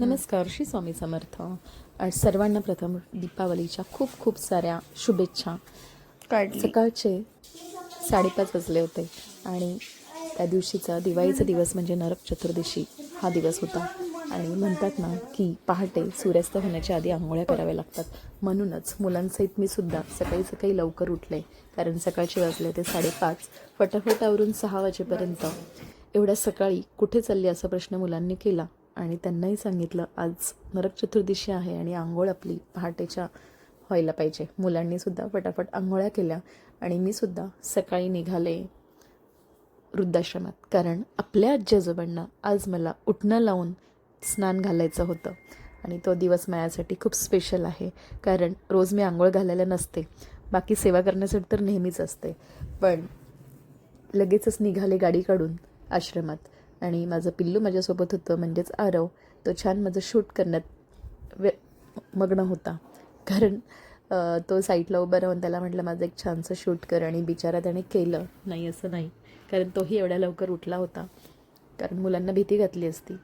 नमस्कार श्री स्वामी समर्थ. आज सर्वांना प्रथम दीपावलीच्या खूप खूप साऱ्या शुभेच्छा. सकाळचे साडेपाच वाजले होते आणि त्या दिवशीचा दिवाळीचा दिवस म्हणजे नरक चतुर्दशी हा दिवस होता. आणि म्हणतात ना की पहाटे सूर्यास्त होण्याच्या आधी आंघोळ्या कराव्या लागतात. म्हणूनच मुलांसहित मी सुद्धा सकाळी सकाळी लवकर उठले. कारण सकाळचे वाजले ते साडेपाच. फटाफट आवरून सहा वाजेपर्यंत. एवढ्या सकाळी कुठे चालली असा प्रश्न मुलांनी केला? आणि त्यांनाही सांगितलं आज नरक चतुर्दशी आहे आणि आंघोळ आपली पहाटेच्या व्हायला पाहिजे. मुलांनीसुद्धा फटाफट आंघोळ्या केल्या आणि मी सुद्धा सकाळी निघाले वृद्धाश्रमात. कारण आपल्या आजी आजोबांना आज मला उठणं लावून स्नान घालायचं होतं आणि तो दिवस माझ्यासाठी खूप स्पेशल आहे. कारण रोज मी आंघोळ घालायला नसते. बाकी सेवा करण्यासाठी तर नेहमीच असते. पण लगेचच निघाले गाडी काढून आश्रमात. आणि माझं पिल्लू माझ्यासोबत होतं म्हणजेच आरव. तो छान माझं शूट करण्यात वे मग्न होता. कारण तो साईटला उभा राहून त्याला म्हटलं माझं एक छानसं शूट कर आणि बिचारा त्याने केलं. नाही असं नाही. कारण तोही एवढ्या लवकर उठला होता. कारण मुलांना भीती घातली असती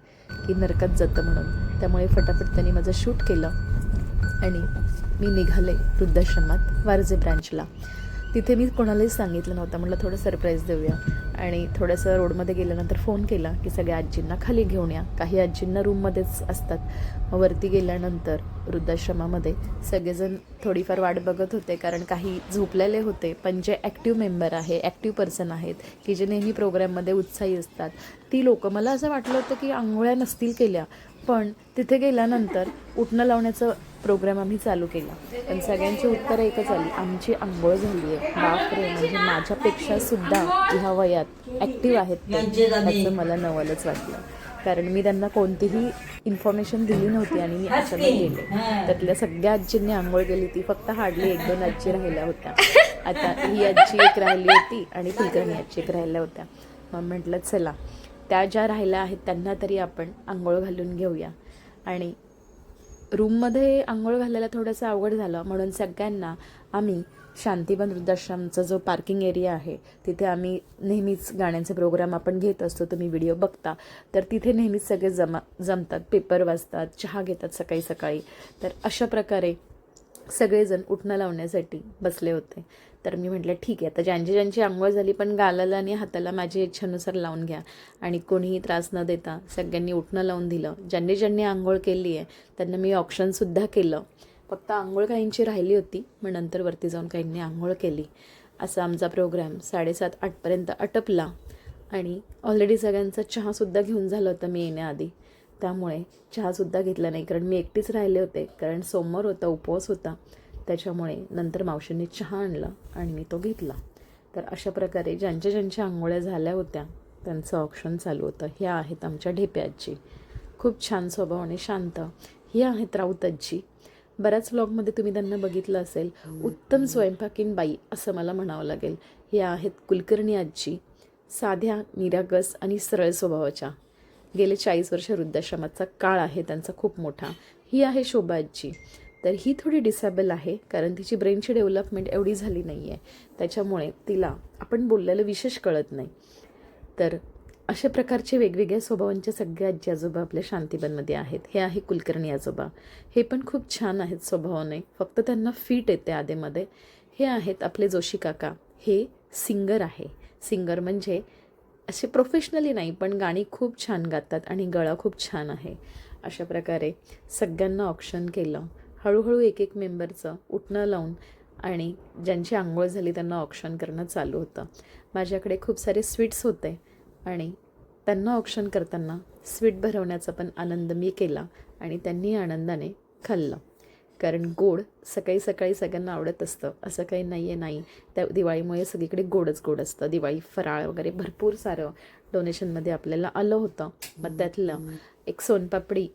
की नरकात जातं म्हणून. त्यामुळे फटाफट त्यांनी माझं शूट केलं. आणि मी निघाले वृद्धाश्रमात वारजे ब्रँचला तिथे मी कोणालाही सांगितलं नव्हतं. म्हटलं थोडं सरप्राईज देऊया. आणि थोडंसं रोडमध्ये गेल्यानंतर फोन केला की सगळ्या आजींना खाली घेऊन या. काही आजींना रूममध्येच असतात. मग वरती गेल्यानंतर वृद्धाश्रमामध्ये सगळेजण थोडीफार वाट बघत होते. कारण काही झोपलेले होते. पण जे ॲक्टिव्ह मेंबर आहे ॲक्टिव्ह पर्सन आहेत की जे नेहमी प्रोग्राममध्ये उत्साही असतात ती लोकं मला असं वाटलं होतं की आंघोळ्या नसतील केल्या. पण तिथे गेल्यानंतर उठणं लावण्याचं प्रोग्राम आम्ही चालू केला. पण सगळ्यांची उत्तरं एकच आली. आमची आंघोळ झाली आहे. बापरे म्हणजे माझ्यापेक्षा सुद्धा ह्या वयात ॲक्टिव्ह आहेत त्याचं मला नवलच वाटलं. कारण मी त्यांना कोणतीही इन्फॉर्मेशन दिली नव्हती आणि मी अचानक गेले. त्यातल्या सगळ्या आजींनी आंघोळ केली. ती फक्त हार्डली एक दोन आजी राहिल्या होत्या. आता ही आजी एक राहिली होती आणि कुलकर्णी आजी एक राहिल्या होत्या. मग म्हटलं चला त्या ज्या राहिल्या आहेत त्यांना तरी आपण आंघोळ घालून घेऊया. आणि रूममध्ये आंघोळ घालायला थोडंसं अवघड झालं. म्हणून सगळ्यांना आम्ही शांतीवन वृद्धाश्रमचा जो पार्किंग एरिया आहे तिथे आम्ही नेहमीच गाण्यांचे प्रोग्राम आपण घेत असतो. तुम्ही व्हिडिओ बघता. तर तिथे नेहमीच सगळे जमा जमतात. पेपर वाचतात चहा घेतात सकाळी सकाळी. तर अशा प्रकारे सगळेजण उठणं लावण्यासाठी बसले होते. तर मी म्हटलं ठीक आहे आता ज्यांची ज्यांची आंघोळ झाली पण गालाला आणि हाताला माझ्या इच्छेनुसार लावून घ्या. आणि कोणीही त्रास न देता सगळ्यांनी उठणं लावून दिलं. ज्यांनी ज्यांनी आंघोळ केली आहे त्यांना मी ऑप्शनसुद्धा केलं. फक्त आंघोळ काहींची राहिली होती मग नंतर वरती जाऊन काहींनी आंघोळ केली. असा आमचा प्रोग्राम साडेसात आठपर्यंत अटपला. आणि ऑलरेडी सगळ्यांचा चहासुद्धा घेऊन झालं होतं मी येण्याआधी. त्यामुळे चहासुद्धा घेतला नाही. कारण मी एकटीच राहिले होते. कारण सोमवार होता उपवास होता. त्याच्यामुळे नंतर मावशींनी चहा आणला आणि मी तो घेतला. तर अशा प्रकारे ज्यांच्या ज्यांच्या आंघोळ्या झाल्या होत्या त्यांचं ऑप्शन चालू होतं. ह्या आहेत आमच्या ढेप्याची खूप छान स्वभाव आणि शांत. ही आहेत राऊत आजी. बऱ्याच व्लॉगमध्ये तुम्ही त्यांना बघितलं असेल. उत्तम स्वयंपाकीन बाई असं मला म्हणावं लागेल. ह्या आहेत कुलकर्णी आजी. साध्या निरागस आणि सरळ स्वभावाच्या. गेले चाळीस वर्ष वृद्धाश्रमाचा काळ आहे त्यांचा खूप मोठा. ही आहे शोभाजी. तर ही थोडी डिसेबल आहे कारण तिची ब्रेनची डेव्हलपमेंट एवढी झाली नाही आहे त्याच्यामुळे तिला आपण बोललेलं विशेष कळत नाही. तर अशा प्रकारचे वेगवेगळ्या स्वभावांचे सगळे आजी आजोबा आपल्या शांतीबनमध्ये आहेत. हे आहे कुलकर्णी आजोबा. हे पण खूप छान आहेत स्वभावाने. फक्त त्यांना फिट येते आधेमध्ये. हे आहेत आपले जोशी काका. हे सिंगर आहे. सिंगर म्हणजे असे प्रोफेशनली नाही पण गाणी खूप छान गातात आणि गळा खूप छान आहे. अशा प्रकारे सगळ्यांना ऑप्शन केलं. हळूहळू एक एक मेंबरचं उठणं लावून आणि ज्यांची आंघोळ झाली त्यांना ऑप्शन करणं चालू होतं. माझ्याकडे खूप सारे स्वीट्स होते आणि त्यांना ऑप्शन करताना स्वीट भरवण्याचा पण आनंद मी केला आणि त्यांनी आनंदाने खाल्लं. कारण गोड सकाळी सकाळी सगळ्यांना आवडत असतं. असं काही नाही आहे नाही. त्या दिवाळीमुळे सगळीकडे गोडच गोड असतं. दिवाळी फराळ वगैरे भरपूर सारं डोनेशनमध्ये आपल्याला आलं होतं. मग त्यातलं एक सोनपापडी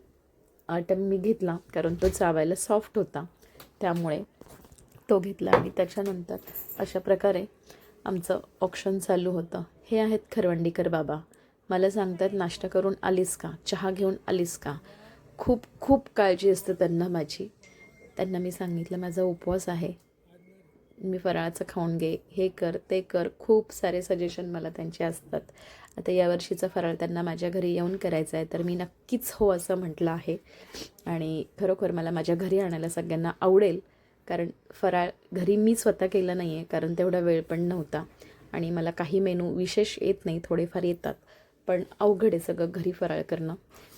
आयटम मी घेतला कारण तो चावायला सॉफ्ट होता. त्यामुळे तो घेतला आणि त्याच्यानंतर अशा प्रकारे आमचं ऑप्शन चालू होतं. हे आहेत खरवंडीकर बाबा. मला सांगतात नाश्ता करून आलीस का? चहा घेऊन आलीस का? खूप खूप काळजी असते त्यांना माझी. त्यांना मी सांगितलं माझा उपवास आहे. मी फराळाचं खाऊन घे. हे कर ते कर. खूप सारे सजेशन मला त्यांचे असतात. आता यावर्षीचा फराळ त्यांना माझ्या घरी येऊन करायचा आहे तर मी नक्कीच हो असं म्हटलं आहे. आणि खरोखर मला माझ्या घरी आणायला सगळ्यांना आवडेल कारण फराळ घरी मी स्वतः केलं नाही आहे कारण तेवढा वेळ पण नव्हता. आणि मला काही मेनू विशेष येत नाही थोडेफार येतात. पण अवघड आहे सगळं घरी फराळ करणं.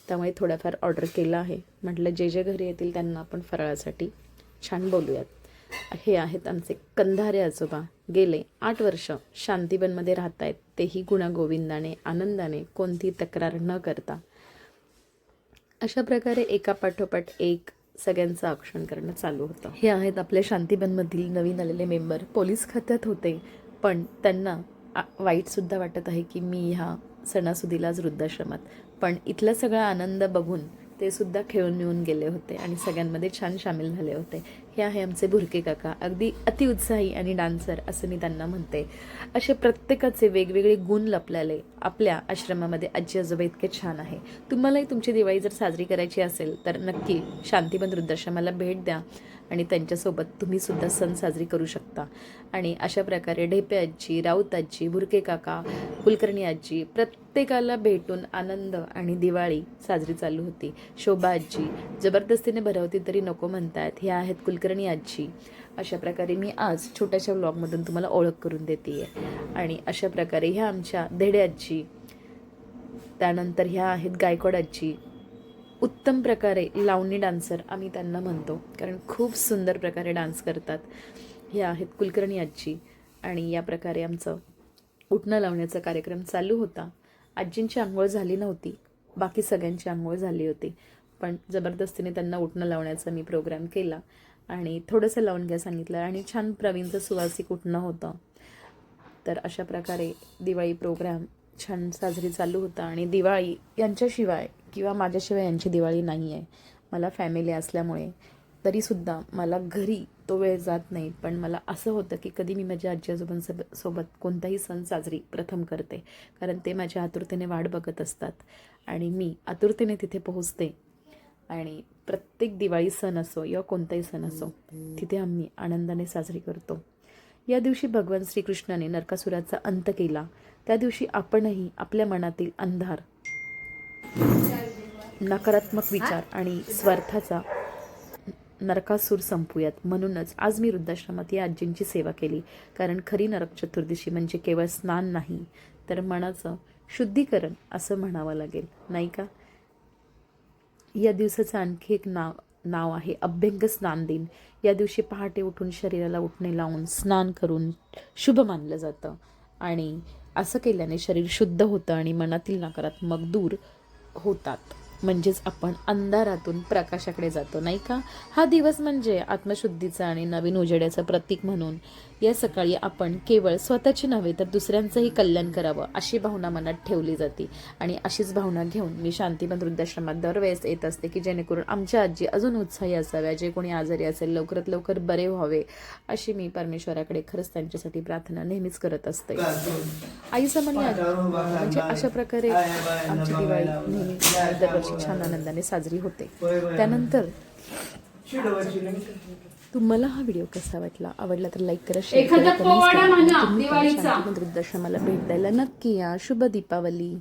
त्यामुळे थोडंफार ऑर्डर केलं आहे. म्हटलं जे जे घरी येतील त्यांना आपण फराळासाठी छान बोलूयात. हे आहेत आमचे कंधारे आजोबा. गेले आठ वर्ष शांतीबनमध्ये राहत आहेत तेही गुणागोविंदाने आनंदाने कोणती तक्रार न करता. अशा प्रकारे एका पाठोपाठ एक सगळ्यांचं आक्षण करणं चालू होतं. हे आहेत आपल्या शांतीबनमधील नवीन आलेले मेंबर पोलीस खात्यात होते. पण त्यांना वाईटसुद्धा वाटत आहे की मी ह्या सणासुदीलाच वृद्धाश्रमात. पण इथला सगळा आनंद बघून ते सुद्धा खेळून येऊन गेले होते आणि सगळ्यांमध्ये छान सामील झाले होते. हे आहे आमचे भुरके काका. अगदी अतिउत्साही आणि डान्सर असं मी त्यांना म्हणते. असे प्रत्येकाचे वेगवेगळे गुण लपलेले आपल्या आश्रमामध्ये आजी आजोबा इतके छान आहे. तुम्हालाही तुमची दिवाळी जर साजरी करायची असेल तर नक्की शांतीबन वृद्धाश्रमाला भेट द्या आणि त्यांच्यासोबत तुम्ही सुद्धा सण साजरी करू शकता. आणि अशा प्रकारे ढेपे आजी राऊत आजी भुरके काका कुलकर्णी आजी प्रत्येकाला भेटून आनंद आणि दिवाळी साजरी चालू होती. शोभा आजी जबरदस्तीने भरवती तरी नको म्हणतात. ह्या आहेत कुलकर्णी आजी. अशा प्रकारे मी आज छोट्याशा व्लॉगमधून तुम्हाला ओळख करून देते आहे आणि अशा प्रकारे ह्या आमच्या धेडे आजी त्यानंतर ह्या आहेत गायकवाड आजी. उत्तम प्रकारे लावणी डान्सर आम्ही त्यांना म्हणतो. कारण खूप सुंदर प्रकारे डान्स करतात. ह्या आहेत कुलकर्णी आजी. आणि या प्रकारे आमचं उठणं लावण्याचा कार्यक्रम चालू होता. आजींची आंघोळ झाली नव्हती. बाकी सगळ्यांची आंघोळ झाली होती. पण जबरदस्तीने त्यांना उठणं लावण्याचा मी प्रोग्राम केला. आणि थोडंसं लावून घ्या सांगितलं. आणि छान प्रवीणचं सुवासिक उठणं होतं. तर अशा प्रकारे दिवाळी प्रोग्राम छान साजरी चालू होता. आणि दिवाळी यांच्याशिवाय किंवा माझ्याशिवाय यांची दिवाळी नाही आहे मला फॅमिली असल्यामुळे. तरीसुद्धा मला घरी तो वेळ जात नाही. पण मला असं होतं की कधी मी माझ्या आजी आजोबांसोब सोबत कोणताही सण साजरी प्रथम करते. कारण ते माझ्या आतुरतेने वाट बघत असतात. आणि मी आतुरतेने तिथे पोहोचते. आणि प्रत्येक दिवाळी सण असो किंवा कोणताही सण असो तिथे आम्ही आनंदाने साजरी करतो. या दिवशी भगवान श्रीकृष्णाने नरकासुराचा अंत केला. त्या दिवशी आपणही आपल्या मनातील अंधार नकारात्मक विचार आणि स्वार्थाचा नरकासूर संपूयात. म्हणूनच आज मी वृद्धाश्रमात या आजींची सेवा केली. कारण खरी नरक चतुर्दशी म्हणजे केवळ स्नान नाही तर मनाचं शुद्धीकरण असं म्हणावं लागेल. नाही का? या दिवसाचं आणखी एक नाव नाव आहे अभ्यंग स्नान दिन. या दिवशी पहाटे उठून शरीराला उठणे लावून स्नान करून शुभ मानलं जातं. आणि असं केल्याने शरीर शुद्ध होतं आणि मनातील नकारात्मक दूर होतात. म्हणजेच आपण अंधारातून प्रकाशाकडे जातो नाही का? हा दिवस म्हणजे आत्मशुद्धीचा आणि नवीन उजेड्याचं प्रतीक म्हणून या सकाळी आपण केवळ स्वतःची नव्हे तर दुसऱ्यांचंही कल्याण करावं अशी भावना मनात ठेवली जाते. आणि अशीच भावना घेऊन मी शांतीबन वृद्धाश्रमात दरवेळेस येत असते की जेणेकरून आमच्या आजी अजून उत्साही असाव्या जे कोणी आजारी असेल लवकरात लवकर बरे व्हावे अशी मी परमेश्वराकडे खरंच त्यांच्यासाठी प्रार्थना नेहमीच करत असते. आईचं आजी म्हणजे अशा प्रकारे आमची दिवाळी नेहमी दरवर्षी छान आनंदाने साजरी होते. त्यानंतर तुम्हाला हा व्हिडिओ कसा वाटला? आवडला तर लाईक करा शेअर करा दिवाळीचा. वृद्धाश्रमाला भेट द्यायला नक्की या. शुभ दीपावली.